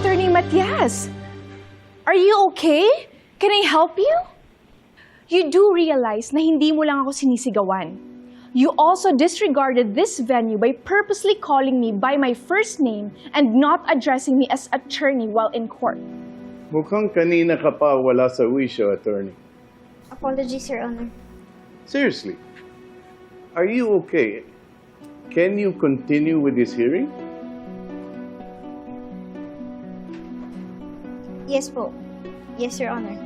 Attorney Matias. Are you okay? Can I help you? You do realize na hindi mo lang ako sinisigawan. You also disregarded this venue by purposely calling me by my first name and not addressing me as attorney while in court. Mukhang kanina ka pa wala sa wisyo, attorney. Apologies, Your Honor. Seriously, are you okay? Can you continue with this hearing? Yes po. Yes, Your Honor.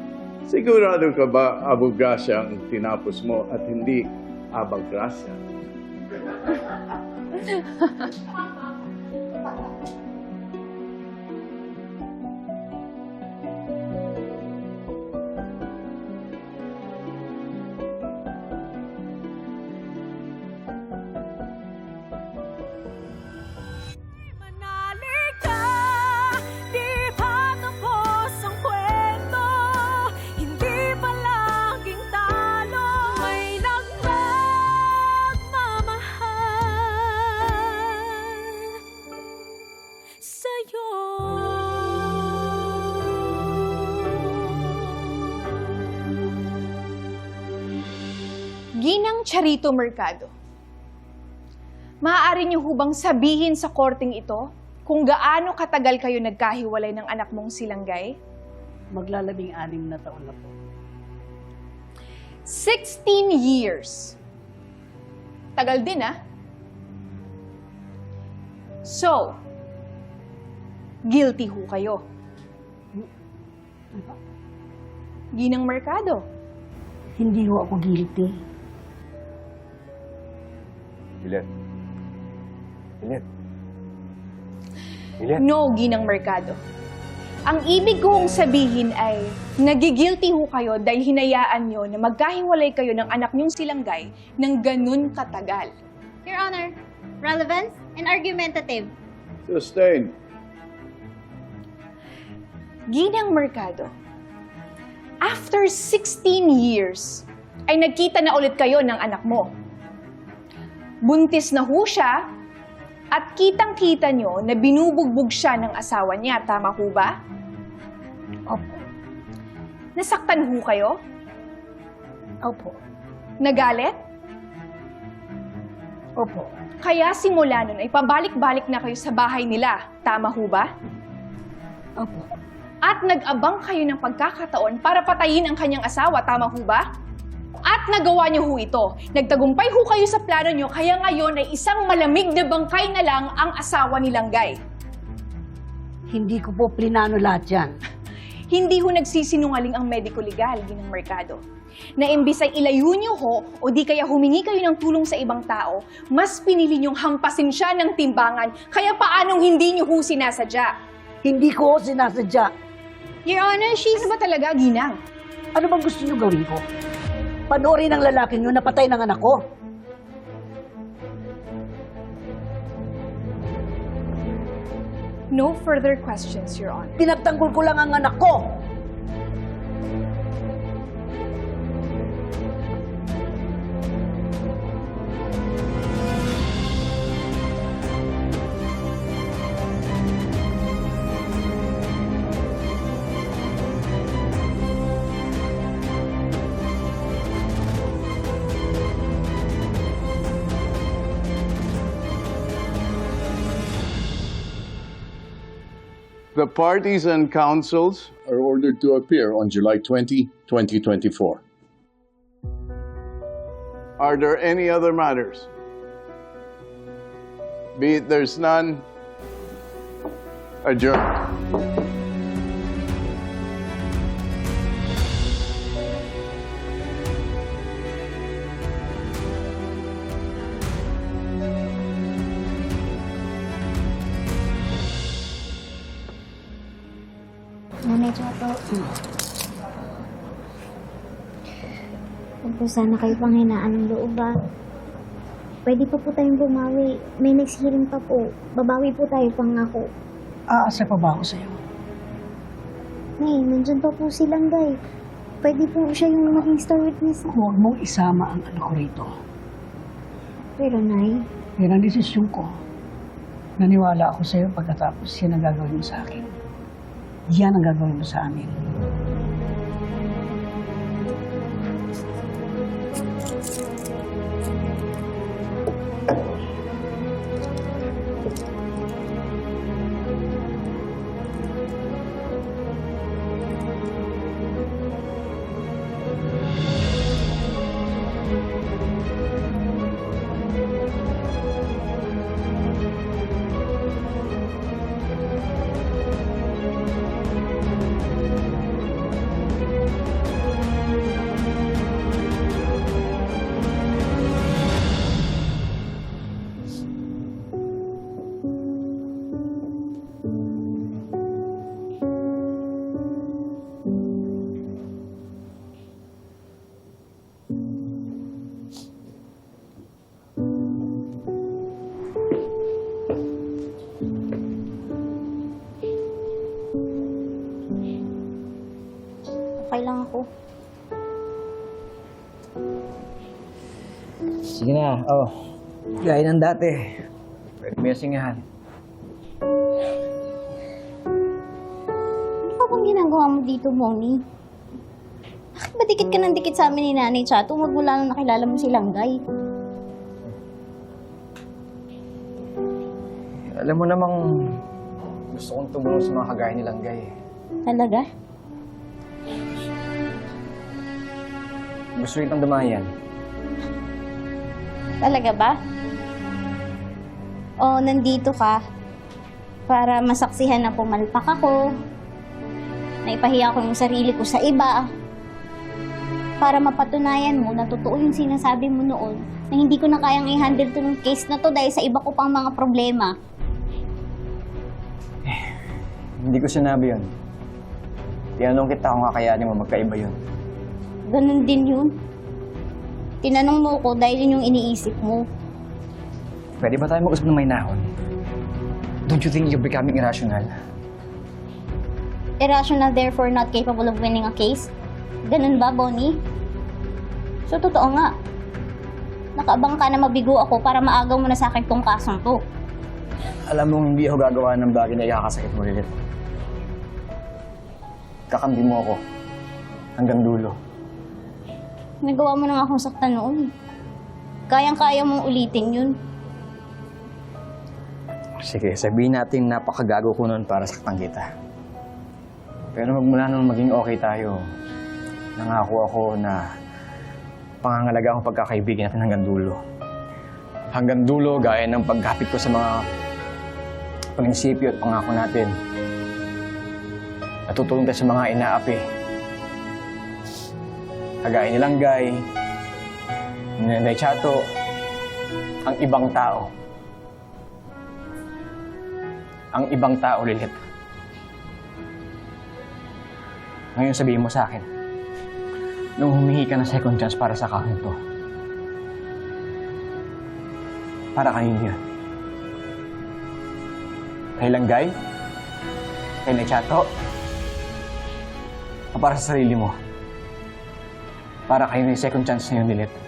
Sigurado ka ba abogasya ang tinapos mo at hindi abagrasya? Manali Ginang Charito Mercado. Maaari niyo hubang sabihin sa korting ito kung gaano katagal kayo nagkahiwalay ng anak mong silanggay? Maglalabing anim na taon na po. 16 years. Tagal din, ah. So, guilty ho kayo. Ginang Mercado. Hindi ho ako guilty. Juliet. Juliet. Juliet. No, Ginang Mercado. Ang ibig kong sabihin ay, nagigilty ho kayo dahil hinayaan nyo na magkahiwalay kayo ng anak nyong silanggay ng ganun katagal. Your Honor, relevance and argumentative. Sustained. Ginang Mercado, after 16 years, ay nagkita na ulit kayo ng anak mo. Buntis na ho siya, at kitang-kita nyo na binubugbog siya ng asawa niya, tama ho ba? Opo. Nasaktan ho kayo? Opo. Nagalit? Opo. Kaya simula nun ay pabalik-balik na kayo sa bahay nila, tama ho ba? Opo. At nag-abang kayo ng pagkakataon para patayin ang kanyang asawa, tama ho ba? At nagawa niyo ho ito. Nagtagumpay ho kayo sa plano niyo, kaya ngayon ay isang malamig na bangkay na lang ang asawa ni Langgay. Hindi ko po plinano lahat yan. Hindi ho nagsisinungaling ang mediko legal, ginang merkado. Na imbis ay ilayo niyo ho o di kaya humingi kayo ng tulong sa ibang tao, mas pinili niyong hampasin siya ng timbangan, kaya paanong hindi niyo ho sinasadya? Hindi ko ho sinasadya. Your Honor, she's... Ano ba talaga, ginang? Ano bang gusto niyo gawin ko? Panoorin ng lalaking yun na patay ng anak ko. No further questions, Your Honor. Pinagtanggol ko lang ang anak ko. The parties and councils are ordered to appear on July 20, 2024. Are there any other matters? Be it there's none, adjourned. Nanay Choto. Huwag po sana kayo pang hinaan ng loob ah. Pwede pa po tayong bumawi. May next hearing pa po. Babawi po tayo pangako. Aasa pa ba ako sa'yo? Nay, nandyan pa po silang guy. Pwede po siya yung maging star witness. Huwag mong isama ang anak ko rito. Pero Nay, Yan ang desisyon ko. Naniwala ako sa'yo pagkatapos yan ang gagawin mo sa akin. Yan ang gagawin mo sa amin. Sige na, oh. Gaya ng dati. Pwede mo yung singahan. Ano pa bang ginagawa mo dito, Moni? Bakit ba dikit ka ng dikit sa amin ni Nanay Chato magmula nung nakilala mo si Langgay? Alam mo namang gusto kong tumulong sa mga kagaya nilang gay. Talaga? Gusto kitang dumayan. Talaga ba? O nandito ka para masaksihan na pumalpak ako, naipahiya ko yung sarili ko sa iba, para mapatunayan mo na totoo yung sinasabi mo noon na hindi ko na kayang i-handle itong case na to dahil sa iba ko pang mga problema. Hindi ko sinabi yun. Tinanong kita kung kakayanin mo magkaiba yun. Ganun din yun. Tinanong mo ko dahil yun yung iniisip mo. Pwede ba tayo mag-usap ng may nahon? Don't you think you're becoming irrational? Irrational therefore not capable of winning a case? Ganun ba, Bonnie? So, totoo nga. Nakaabang ka na mabigo ako para maagaw mo na sa akin tong kasong to. Alam mong hindi ako gagawa ng bagay na ikakasakit mo, Lilith. Kakambi mo ako. Hanggang dulo. Nagawa mo na nga akong saktan noon. Kayang-kaya mong ulitin yun. Sige, sabihin natin napakagago ko noon para saktan kita. Pero magmula nung maging okay tayo, nangako ako na pangangalaga ang pagkakaibigan natin hanggang dulo. Hanggang dulo, gaya ng paghapit ko sa mga prinsipyo at pangako natin. Natutulong tayo sa mga inaapi. Kagaya nilang Guy, ni Nanay Chato, ang ibang tao ang ibang tao, Lilith. Ngayon sabihin mo sa akin, nung humingi ka ng second chance para sa kahon to, para kanino yun? Kay Langgay? Kay Nechato? O para sa sarili mo? Para kayo yung second chance na yun, Lilith?